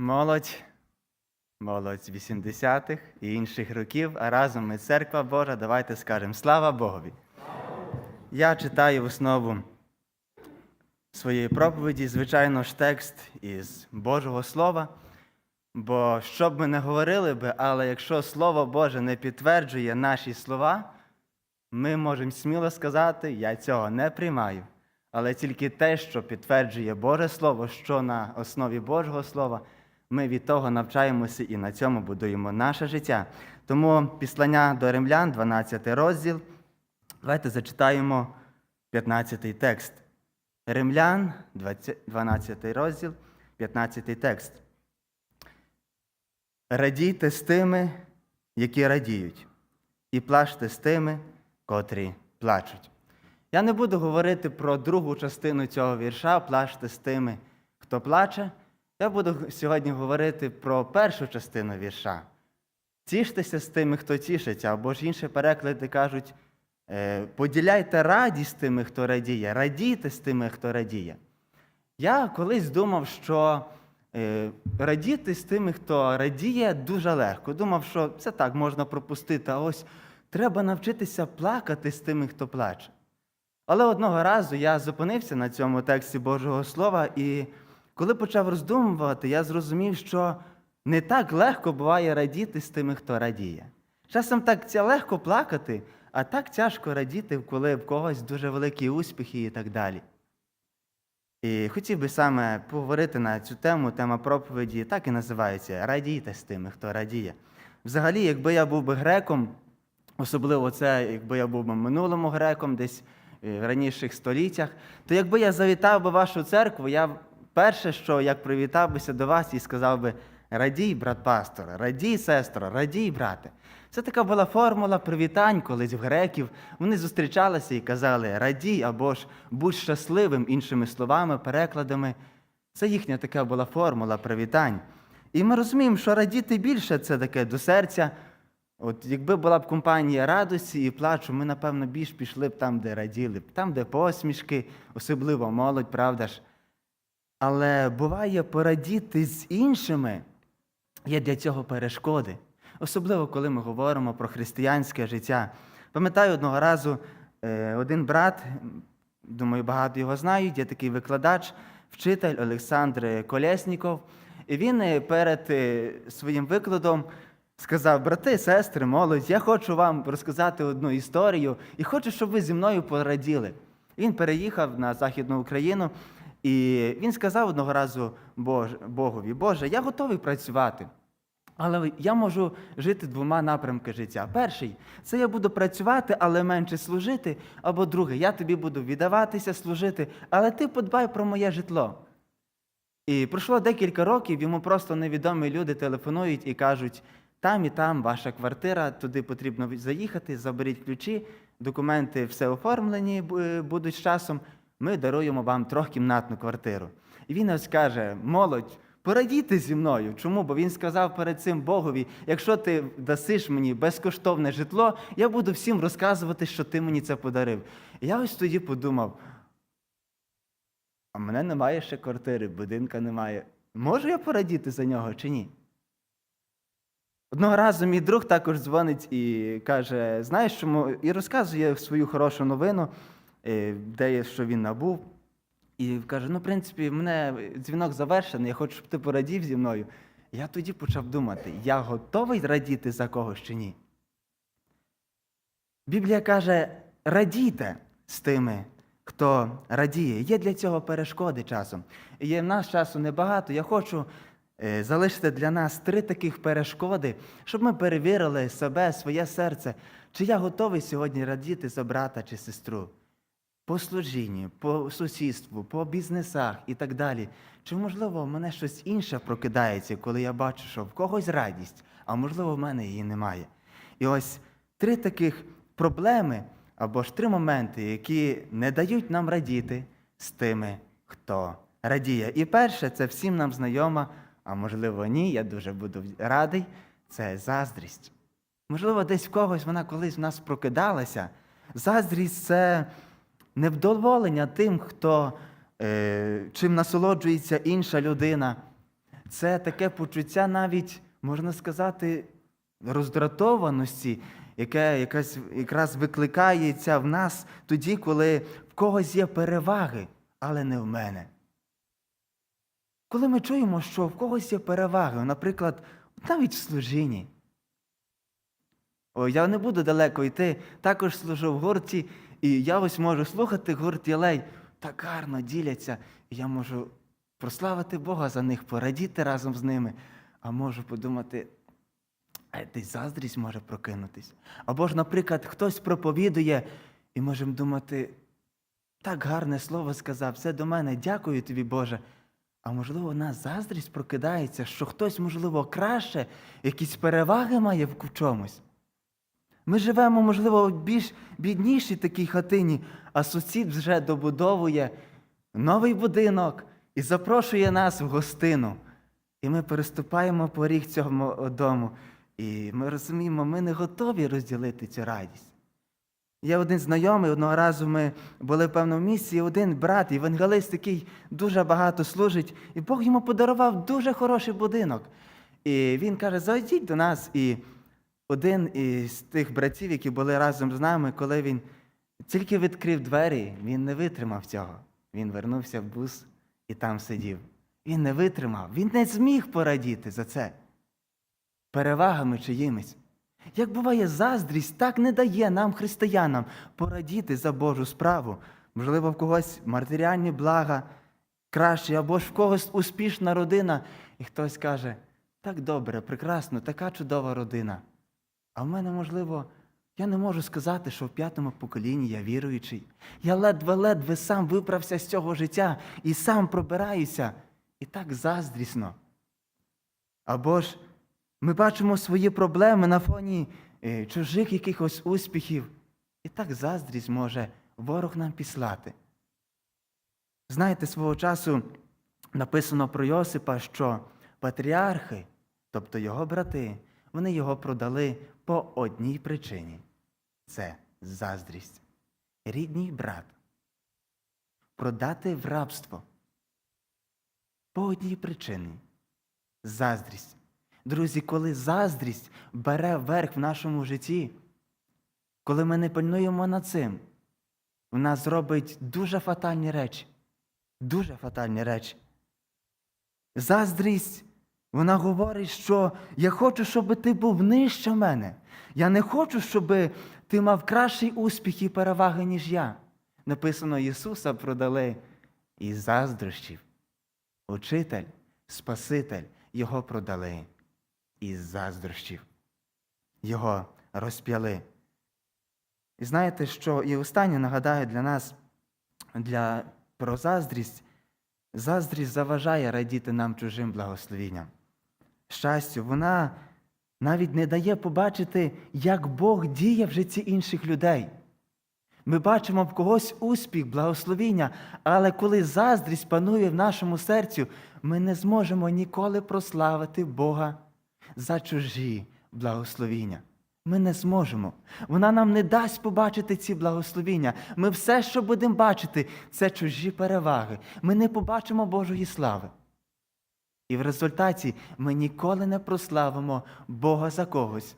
молодь, молодь 80-х і інших років, а разом ми церква Божа, давайте скажемо слава Богові. Я читаю в основу своєї проповіді, звичайно ж, текст із Божого Слова. Бо що б ми не говорили би, але якщо Слово Боже не підтверджує наші слова, ми можемо сміло сказати, я цього не приймаю. Але тільки те, що підтверджує Боже Слово, що на основі Божого Слова, ми від того навчаємося і на цьому будуємо наше життя. Тому післання до римлян, 12 розділ. Давайте зачитаємо 15 текст. Римлян, 12 розділ, 15 текст. Радійте з тими, які радіють, і плачте з тими, котрі плачуть. Я не буду говорити про другу частину цього вірша, плачте з тими, хто плаче. Я буду сьогодні говорити про першу частину вірша. Тіштеся з тими, хто тішиться, або ж інші переклади кажуть, е, поділяйте радість з тими, хто радіє, радійте з тими, хто радіє. Я колись думав, що е, радіти з тими, хто радіє, дуже легко. Думав, що це так можна пропустити, а ось треба навчитися плакати з тими, хто плаче. Але одного разу я зупинився на цьому тексті Божого Слова, і коли почав роздумувати, я зрозумів, що не так легко буває радіти з тими, хто радіє. Часом так легко плакати, а так тяжко радіти, коли в когось дуже великі успіхи і так далі. І хотів би саме поговорити на цю тему. Тема проповіді так і називається Радійте з тими, хто радіє. Взагалі, якби я був би греком, особливо це, якби я був би минулому греком, десь е, в раніших століттях, то якби я завітав би вашу церкву, я перше, що як привітав бися до вас і сказав би: Радій, брат пастор, радій, сестро, радій, брате. Це така була формула привітань колись в греків. Вони зустрічалися і казали радій або ж будь щасливим, іншими словами, перекладами. Це їхня така була формула привітань. І ми розуміємо, що радіти більше це таке до серця. От якби була б компанія радості і плачу, ми, напевно, більш пішли б там, де раділи б, там, де посмішки, особливо молодь, правда ж. Але буває порадіти з іншими, є для цього перешкоди. Особливо, коли ми говоримо про християнське життя. Пам'ятаю, одного разу е, один брат, думаю, багато його знають, є такий викладач, вчитель Олександр Колєсніков. І він е, перед е, своїм викладом сказав: брати, сестри, молодь, я хочу вам розказати одну історію і хочу, щоб ви зі мною пораділи. Він переїхав на Західну Україну, і він сказав одного разу Богові: Боже, я готовий працювати. Але я можу жити двома напрямками життя. Перший це я буду працювати, але менше служити. Або другий, я тобі буду віддаватися, служити, але ти подбай про моє житло. І пройшло декілька років, йому просто невідомі люди телефонують і кажуть: там і там ваша квартира, туди потрібно заїхати, заберіть ключі, документи все оформлені будуть з часом. Ми даруємо вам трьохкімнатну квартиру. І він ось каже: молодь. Порадійте зі мною. Чому? Бо він сказав перед цим Богові: якщо ти дасиш мені безкоштовне житло, я буду всім розказувати, що ти мені це подарив. І я ось тоді подумав: а мене немає ще квартири, будинка немає. Можу я порадіти за нього чи ні? Одного разу мій друг також дзвонить і каже: знаєш, чому? І розказує свою хорошу новину, де є, що він набув. І каже: ну, в принципі, мене дзвінок завершений, я хочу, щоб ти порадів зі мною. Я тоді почав думати, я готовий радіти за когось чи ні? Біблія каже: радійте з тими, хто радіє. Є для цього перешкоди часом. Є в нас часу небагато. Я хочу е, залишити для нас три таких перешкоди, щоб ми перевірили себе, своє серце, чи я готовий сьогодні радіти за брата чи сестру по служінню, по сусідству, по бізнесах і так далі. Чи, можливо, в мене щось інше прокидається, коли я бачу, що в когось радість, а можливо, в мене її немає. І ось три таких проблеми або ж три моменти, які не дають нам радіти з тими, хто радіє. І перше, це всім нам знайома, а можливо, ні, я дуже буду радий, це заздрість. Можливо, десь в когось вона колись в нас прокидалася. Заздрість це невдоволення тим, хто, е, чим насолоджується інша людина. це таке почуття навіть, можна сказати, роздратованості, яке якась, якраз викликається в нас тоді, коли в когось є переваги, але не в мене. Коли ми чуємо, що в когось є переваги, наприклад, навіть в служінні. О, я не буду далеко йти, також служу в гурті, і я ось можу слухати гурт Єлей, так гарно діляться, і я можу прославити Бога за них, порадіти разом з ними, а можу подумати, а десь заздрість може прокинутись. Або ж, наприклад, хтось проповідує, і можемо думати, так гарне слово сказав, все до мене, дякую тобі, Боже. А можливо, у нас заздрість прокидається, що хтось, можливо, краще, якісь переваги має в чомусь. Ми живемо, можливо, в більш біднішій такій хатині, а сусід вже добудовує новий будинок і запрошує нас в гостину. І ми переступаємо поріг цього дому. І ми розуміємо, ми не готові розділити цю радість. Є один знайомий, одного разу ми були в певному місці, і один брат, євангелист, який дуже багато служить, і Бог йому подарував дуже хороший будинок. І він каже: зайдіть до нас. І один із тих братів, які були разом з нами, коли він тільки відкрив двері, він не витримав цього. Він вернувся в бус і там сидів. Він не витримав, він не зміг порадіти за це перевагами чиїмись. Як буває, заздрість так не дає нам, християнам, порадіти за Божу справу. Можливо, в когось матеріальні блага кращі, або ж в когось успішна родина, і хтось каже, так добре, прекрасно, така чудова родина. А в мене, можливо, я не можу сказати, що в п'ятому поколінні я віруючий. Я ледве-ледве сам виправся з цього життя і сам пробираюся. І так заздрісно. Або ж ми бачимо свої проблеми на фоні е, чужих якихось успіхів. І так заздрість може ворог нам післати. Знаєте, свого часу написано про Йосипа, що патріархи, тобто його брати, вони його продали по одній причині це заздрість. Рідний брат. Продати в рабство. По одній причині заздрість. Друзі, коли заздрість бере верх в нашому житті, коли ми не пильнуємо над цим, в нас зробить дуже фатальні речі. Дуже фатальні речі. Заздрість, вона говорить, що я хочу, щоб ти був нижче мене. Я не хочу, щоб ти мав кращий успіх і переваги, ніж я. Написано, Ісуса продали із заздрощів. Учитель, Спаситель, Його продали із заздрощів. Його розп'яли. І знаєте, що і останнє нагадаю для нас для, про заздрість. Заздрість заважає радіти нам чужим благословінням. Щастю, вона навіть не дає побачити, як Бог діє в житті інших людей. Ми бачимо в когось успіх, благословіння, але коли заздрість панує в нашому серці, ми не зможемо ніколи прославити Бога за чужі благословіння. Ми не зможемо. Вона нам не дасть побачити ці благословіння. Ми все, що будемо бачити, це чужі переваги. Ми не побачимо Божої слави. І в результаті ми ніколи не прославимо Бога за когось,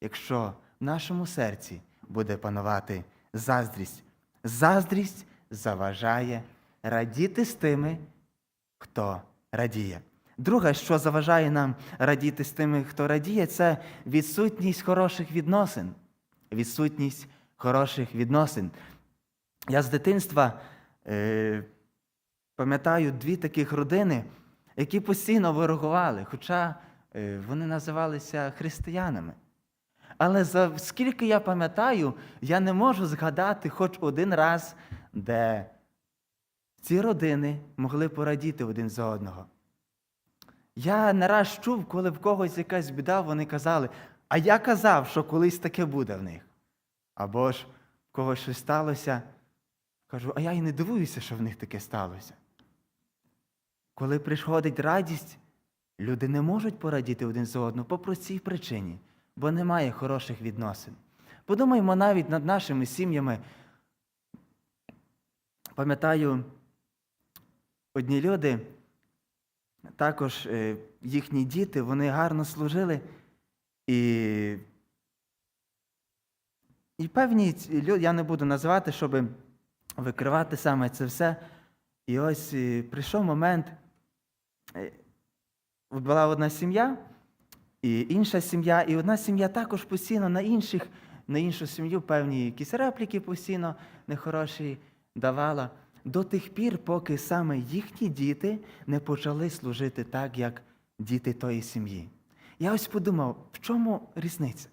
якщо в нашому серці буде панувати заздрість. Заздрість заважає радіти з тими, хто радіє. Друге, що заважає нам радіти з тими, хто радіє, це відсутність хороших відносин. Відсутність хороших відносин. Я з дитинства е, пам'ятаю дві таких родини, які постійно ворогували, хоча е, вони називалися християнами. Але за скільки я пам'ятаю, я не можу згадати хоч один раз, де ці родини могли порадіти один за одного. Я не раз чув, коли в когось якась біда, вони казали, а я казав, що колись таке буде в них. Або ж в когось щось сталося, кажу, а я і не дивуюся, що в них таке сталося. Коли приходить радість, люди не можуть порадіти один за одного по простій причині, бо немає хороших відносин. Подумаймо навіть над нашими сім'ями. Пам'ятаю, одні люди також е, їхні діти, вони гарно служили. І, і певні люди, я не буду називати, щоб викривати саме це все. І ось е, прийшов момент, була одна сім'я, і інша сім'я, і одна сім'я також постійно на інших, на іншу сім'ю певні якісь репліки постійно нехороші давала. До тих пір, поки саме їхні діти не почали служити так, як діти тої сім'ї. Я ось подумав, в чому різниця?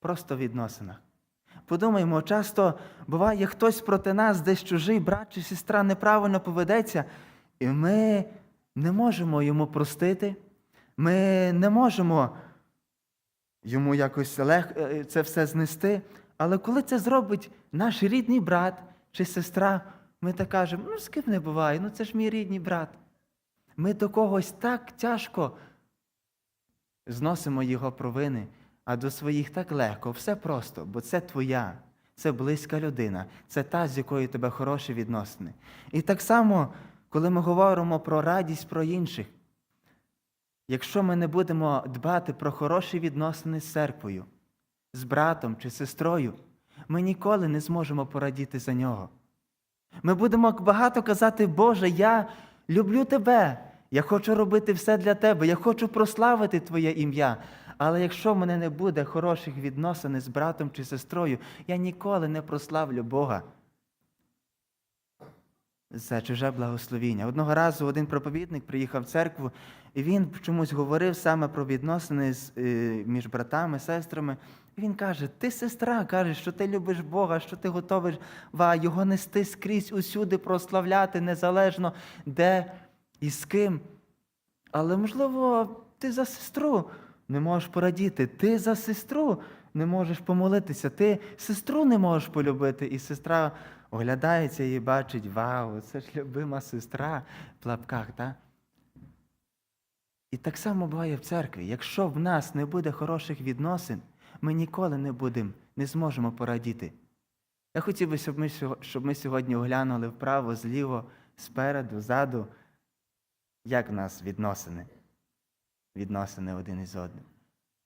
Просто в відносинах. Подумаймо, часто буває, хтось проти нас, десь чужий брат чи сестра неправильно поведеться, і ми не можемо йому простити, ми не можемо йому якось лег... е, це все знести. Але коли це зробить наш рідний брат чи сестра, ми так кажемо, ну з ким не буває, ну це ж мій рідний брат. Ми до когось так тяжко зносимо його провини, а до своїх так легко, все просто, бо це твоя, це близька людина, це та, з якою тебе хороші відносини. І так само, коли ми говоримо про радість про інших, якщо ми не будемо дбати про хороші відносини з церквою, з братом чи сестрою, ми ніколи не зможемо порадіти за нього. Ми будемо багато казати, Боже, я люблю тебе, я хочу робити все для тебе, я хочу прославити Твоє ім'я. Але якщо в мене не буде хороших відносин з братом чи сестрою, я ніколи не прославлю Бога. Це чуже благословіння. Одного разу один проповідник приїхав в церкву, і він чомусь говорив саме про відносини е, між братами, сестрами. І він каже: Ти сестра, каже, що ти любиш Бога, що ти готовий його нести скрізь усюди, прославляти незалежно де і з ким. Але, можливо, ти за сестру не можеш порадіти, ти за сестру не можеш помолитися, ти сестру не можеш полюбити, і сестра оглядається і бачить, вау, це ж любима сестра в лапках, так? І так само буває в церкві. Якщо в нас не буде хороших відносин, ми ніколи не будемо, не зможемо порадіти. Я хотів би, щоб ми, щоб ми сьогодні оглянули вправо, зліво, спереду, ззаду, як в нас відносини, відносини один із одним.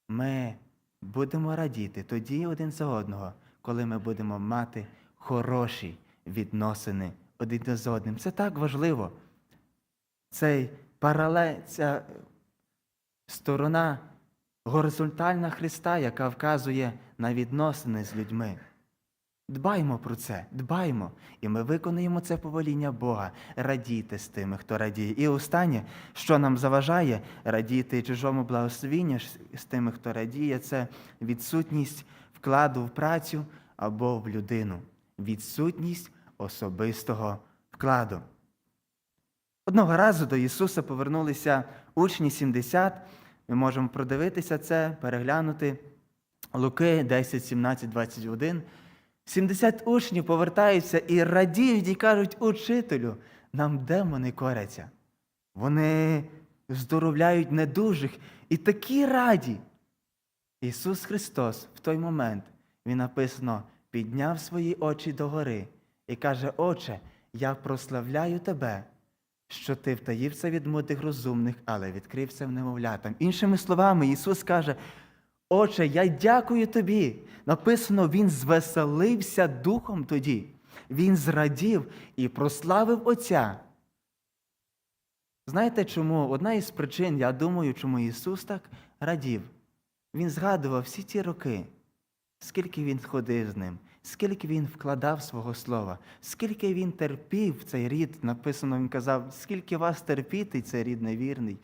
Ми будемо радіти тоді один за одного, коли ми будемо мати хороші відносини один з одним. Це так важливо. Цей паралель, ця сторона горизонтальна Христа, яка вказує на відносини з людьми. Дбаймо про це, дбаймо, і ми виконуємо це повеління Бога. Радійте з тими, хто радіє. І останнє, що нам заважає радіти чужому благословінню з- тими, хто радіє, це відсутність вкладу в працю або в людину. Відсутність особистого вкладу. Одного разу до Ісуса повернулися учні 70. Ми можемо продивитися це, переглянути. Луки 10, 17, 21. 70 учнів повертаються і радіють і кажуть, учителю, нам демони коряться. Вони здоровляють недужих і такі раді. Ісус Христос в той момент, Він написано, підняв свої очі догори і каже: Отче, я прославляю тебе, що ти втаїв це від мудрих розумних, але відкрив це в немовлятам. Іншими словами, Ісус каже, Отче, я дякую тобі. Написано, Він звеселився духом тоді. Він зрадів і прославив Отця. Знаєте чому? Одна із причин, я думаю, чому Ісус так радів. Він згадував всі ті роки, скільки Він ходив з ним, скільки він вкладав свого слова, скільки він терпів цей рід. Написано, він казав, скільки вас терпіти, цей рід невірний.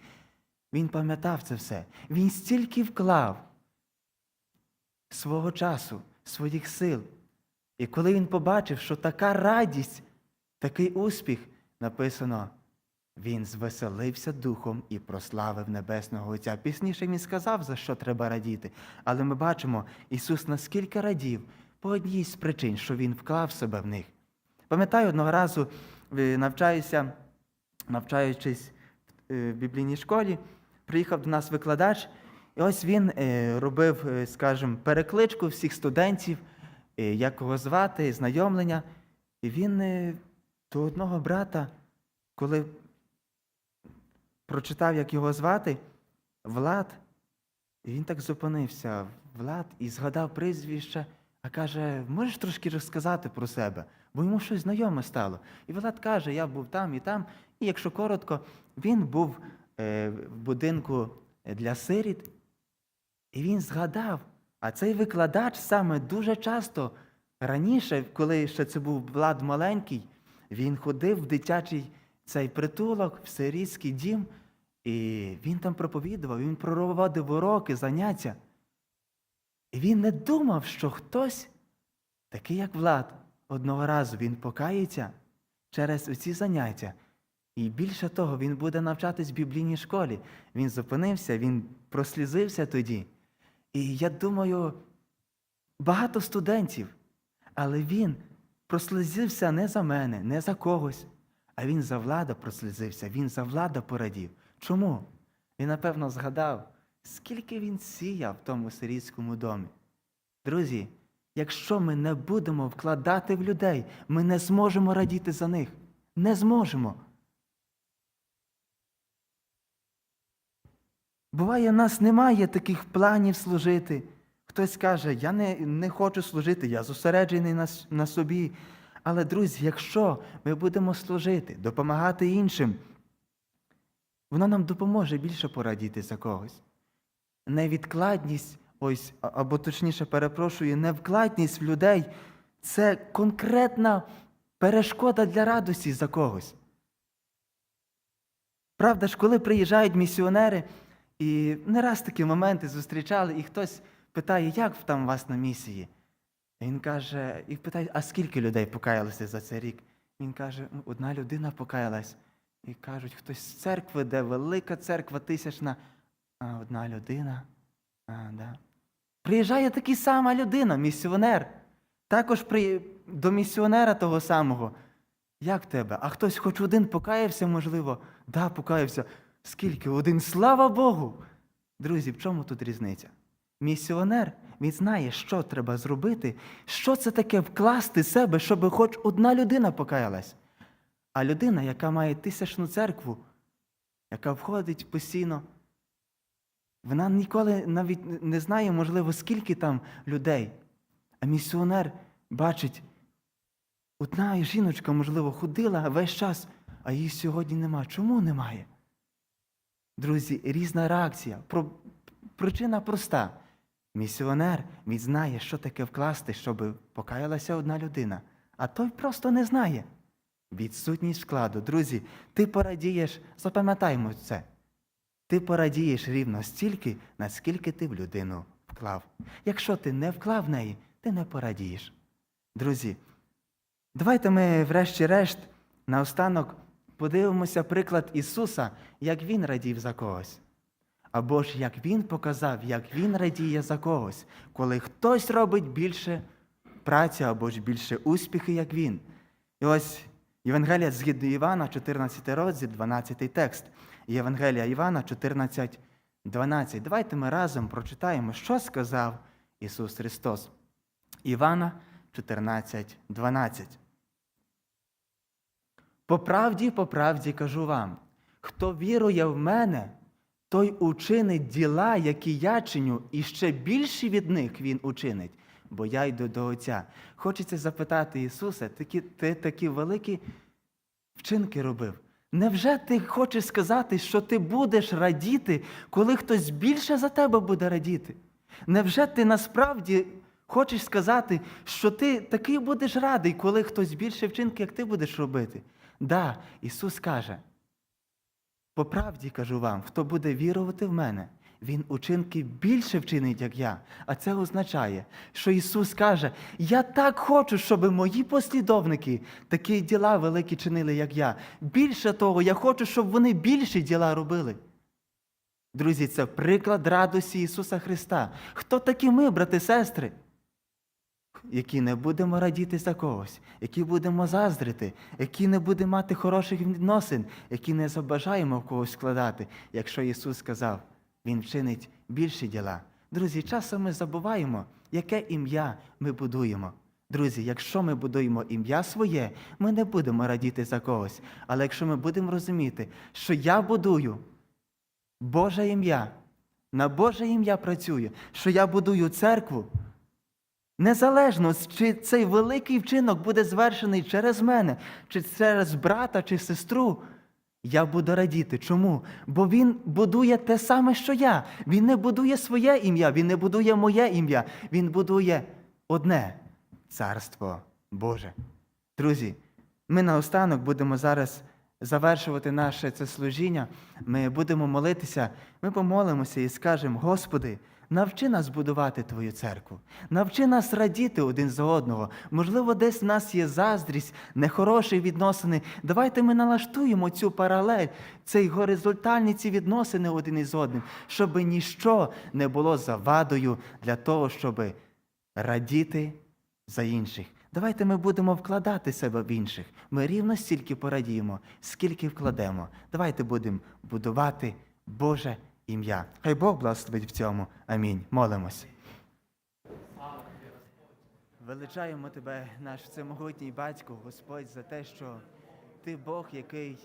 Він пам'ятав це все. Він стільки вклав свого часу, своїх сил. І коли він побачив, що така радість, такий успіх, написано, він звеселився духом і прославив Небесного Отця. Пізніше він сказав, за що треба радіти. Але ми бачимо, Ісус наскільки радів по одній з причин, що Він вклав себе в них. Пам'ятаю, одного разу е, навчаюся, навчаючись е, в біблійній школі, приїхав до нас викладач, і ось він е, робив, скажімо, перекличку всіх студентів, як кого звати, знайомлення. І він до одного брата, коли прочитав, як його звати, Влад, і він так зупинився, Влад, і згадав прізвище, а каже: можеш трошки розказати про себе? Бо йому щось знайоме стало. І Влад каже: я був там і там. І якщо коротко, він був е, в будинку для сиріт, і він згадав, а цей викладач саме дуже часто раніше, коли ще це був Влад маленький, він ходив в дитячий цей притулок, в сирітський дім, і він там проповідував, він проводив уроки, заняття. І він не думав, що хтось, такий як Влад, одного разу він покається через оці заняття. І більше того, він буде навчатись в біблійній школі. Він зупинився, він прослізився тоді. І я думаю, багато студентів, але він прослізився не за мене, не за когось, а він за влада прослізився, він за влада порадів. Чому? Він, напевно, згадав, скільки він сіяв в тому сирійському домі. Друзі, якщо ми не будемо вкладати в людей, ми не зможемо радіти за них. Не зможемо. Буває, нас немає таких планів служити. Хтось каже, я не, не хочу служити, я зосереджений на, на собі. Але, друзі, якщо ми будемо служити, допомагати іншим, воно нам допоможе більше порадіти за когось. Невідкладність, ось, або точніше, перепрошую, невкладність в людей це конкретна перешкода для радості за когось. Правда ж, коли приїжджають місіонери, і не раз такі моменти зустрічали, і хтось питає, як там у вас на місії? І Він каже, і питає, а скільки людей покаялося за цей рік? Він каже, «Ну, одна людина покаялась. І кажуть, хтось з церкви, де велика церква тисячна, а одна людина. А, да. Приїжджає така сама людина, місіонер. Також при... до місіонера того самого. Як тебе? А хтось хоч один покаявся, можливо? Да, покаявся. Скільки? Один? Слава Богу! Друзі, в чому тут різниця? Місіонер, він знає, що треба зробити, що це таке вкласти себе, щоб хоч одна людина покаялась. А людина, яка має тисячну церкву, яка входить постійно, вона ніколи навіть не знає, можливо, скільки там людей. А місіонер бачить, одна жіночка, можливо, ходила весь час, а її сьогодні нема. Чому немає? Друзі, різна реакція. Причина проста. Місіонер він знає, що таке вкласти, щоб покаялася одна людина, а той просто не знає. Відсутність вкладу. Друзі, ти порадієш, запам'ятаймо це. Ти порадієш рівно стільки, наскільки ти в людину вклав. Якщо ти не вклав в неї, ти не порадієш. Друзі, давайте ми, врешті-решт, наостанок подивимося приклад Ісуса, як Він радів за когось. Або ж як Він показав, як Він радіє за когось, коли хтось робить більше праці або ж більше успіхи, як Він. І ось Євангелія згідно Івана, 14 розділ, 12 текст. Євангелія Івана 14, 12. Давайте ми разом прочитаємо, що сказав Ісус Христос. Івана 14, 12. По правді, по правді кажу вам, хто вірує в мене, той учинить діла, які я чиню, і ще більші від них він учинить, бо я йду до Отця. Хочеться запитати Ісуса, такі, ти такі великі вчинки робив. Невже ти хочеш сказати, що ти будеш радіти, коли хтось більше за тебе буде радіти? Невже ти насправді хочеш сказати, що ти такий будеш радий, коли хтось більше вчинки, як ти будеш робити? Да, Ісус каже, по правді кажу вам, хто буде вірувати в мене, він учинки більше вчинить, як я. А це означає, що Ісус каже: Я так хочу, щоб мої послідовники такі діла великі чинили, як я. Більше того, я хочу, щоб вони більші діла робили. Друзі, це приклад радості Ісуса Христа. Хто такі ми, брати сестри? Які не будемо радіти за когось, які будемо заздрити, які не будемо мати хороших відносин, які не забажаємо в когось складати, якщо Ісус сказав, Він вчинить більші діла. Друзі, часом ми забуваємо, яке ім'я ми будуємо. Друзі, якщо ми будуємо ім'я своє, ми не будемо радіти за когось. Але якщо ми будемо розуміти, що я будую Боже ім'я, на Боже ім'я працюю, що я будую церкву, незалежно, чи цей великий вчинок буде звершений через мене, чи через брата, чи сестру, я буду радіти. Чому? Бо він будує те саме, що я. Він не будує своє ім'я, він не будує моє ім'я, він будує одне царство Боже. Друзі, ми наостанок будемо зараз завершувати наше це служіння. Ми будемо молитися, ми помолимося і скажемо: Господи, навчи нас будувати Твою церкву, навчи нас радіти один за одного. Можливо, десь в нас є заздрість, нехороші відносини. Давайте ми налаштуємо цю паралель, цей горизонтальні ці відносини один із одним, щоб ніщо не було завадою для того, щоб радіти за інших. Давайте ми будемо вкладати себе в інших. Ми рівно стільки порадіємо, скільки вкладемо. Давайте будемо будувати Боже ім'я. Хай Бог благословить в цьому. Амінь. Молимось. Величаємо тебе, наш всемогутній батько, Господь, за те, що ти Бог, який